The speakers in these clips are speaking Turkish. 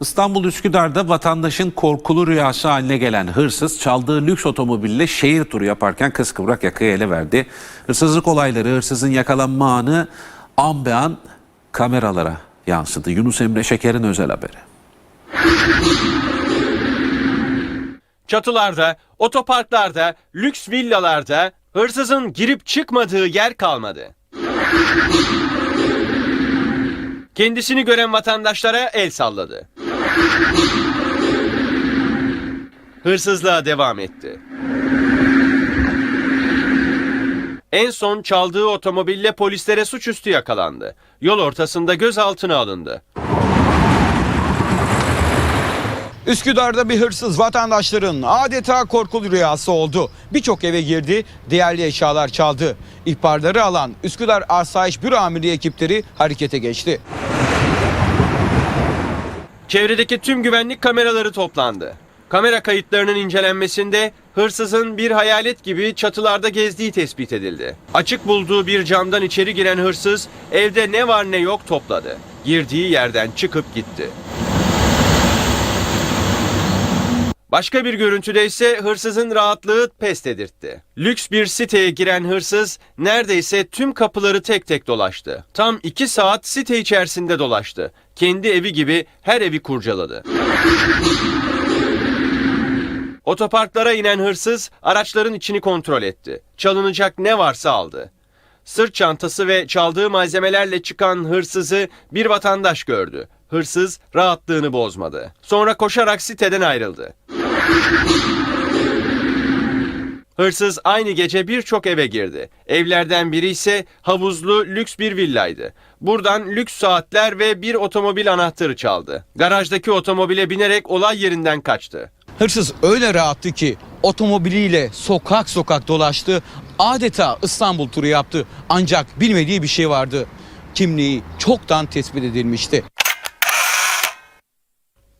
İstanbul Üsküdar'da vatandaşın korkulu rüyası haline gelen hırsız çaldığı lüks otomobille şehir turu yaparken kıskıvrak yakayı ele verdi. Hırsızlık olayları, hırsızın yakalanma anı an be an kameralara yansıdı. Yunus Emre Şeker'in özel haberi. Çatılarda, otoparklarda, lüks villalarda hırsızın girip çıkmadığı yer kalmadı. Kendisini gören vatandaşlara el salladı. Hırsızlığa devam etti. En son çaldığı otomobille polislere suçüstü yakalandı. Yol ortasında gözaltına alındı. Üsküdar'da bir hırsız vatandaşların adeta korkulu rüyası oldu. Birçok eve girdi, değerli eşyalar çaldı. İhbarları alan Üsküdar Asayiş Büro Amirliği ekipleri harekete geçti. Çevredeki tüm güvenlik kameraları toplandı. Kamera kayıtlarının incelenmesinde hırsızın bir hayalet gibi çatılarda gezdiği tespit edildi. Açık bulduğu bir camdan içeri giren hırsız evde ne var ne yok topladı. Girdiği yerden çıkıp gitti. Başka bir görüntüde ise hırsızın rahatlığı pes edirtti. Lüks bir siteye giren hırsız neredeyse tüm kapıları tek tek dolaştı. Tam iki saat site içerisinde dolaştı. Kendi evi gibi her evi kurcaladı. Otoparklara inen hırsız araçların içini kontrol etti. Çalınacak ne varsa aldı. Sırt çantası ve çaldığı malzemelerle çıkan hırsızı bir vatandaş gördü. Hırsız rahatlığını bozmadı. Sonra koşarak siteden ayrıldı. Hırsız aynı gece birçok eve girdi. Evlerden biri ise havuzlu lüks bir villaydı. Buradan lüks saatler ve bir otomobil anahtarı çaldı. Garajdaki otomobile binerek olay yerinden kaçtı. Hırsız öyle rahattı ki otomobiliyle sokak sokak dolaştı. Adeta İstanbul turu yaptı. Ancak bilmediği bir şey vardı. Kimliği çoktan tespit edilmişti.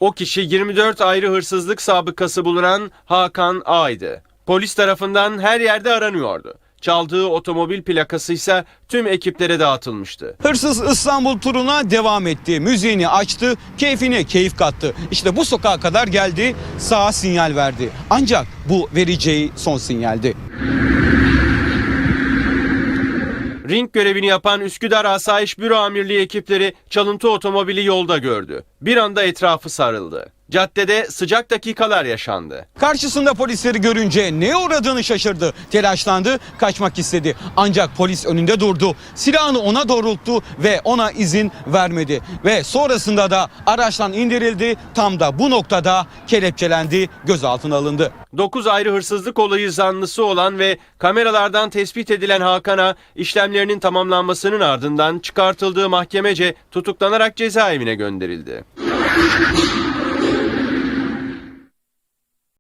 O kişi 24 ayrı hırsızlık sabıkası bulunan Hakan A'ydı. Polis tarafından her yerde aranıyordu. Çaldığı otomobil plakası ise tüm ekiplere dağıtılmıştı. Hırsız İstanbul turuna devam etti. Müziğini açtı, keyfine keyif kattı. İşte bu sokağa kadar geldi, sağa sinyal verdi. Ancak bu vereceği son sinyaldi. Ring görevini yapan Üsküdar Asayiş Büro Amirliği ekipleri çalıntı otomobili yolda gördü. Bir anda etrafı sarıldı. Caddede sıcak dakikalar yaşandı. Karşısında polisleri görünce neye uğradığını şaşırdı. Telaşlandı, kaçmak istedi. Ancak polis önünde durdu. Silahını ona doğrulttu ve ona izin vermedi. Ve sonrasında da araçtan indirildi. Tam da bu noktada kelepçelendi, gözaltına alındı. 9 ayrı hırsızlık olayı zanlısı olan ve kameralardan tespit edilen Hakan'a işlemlerinin tamamlanmasının ardından çıkartıldığı mahkemece tutuklanarak cezaevine gönderildi.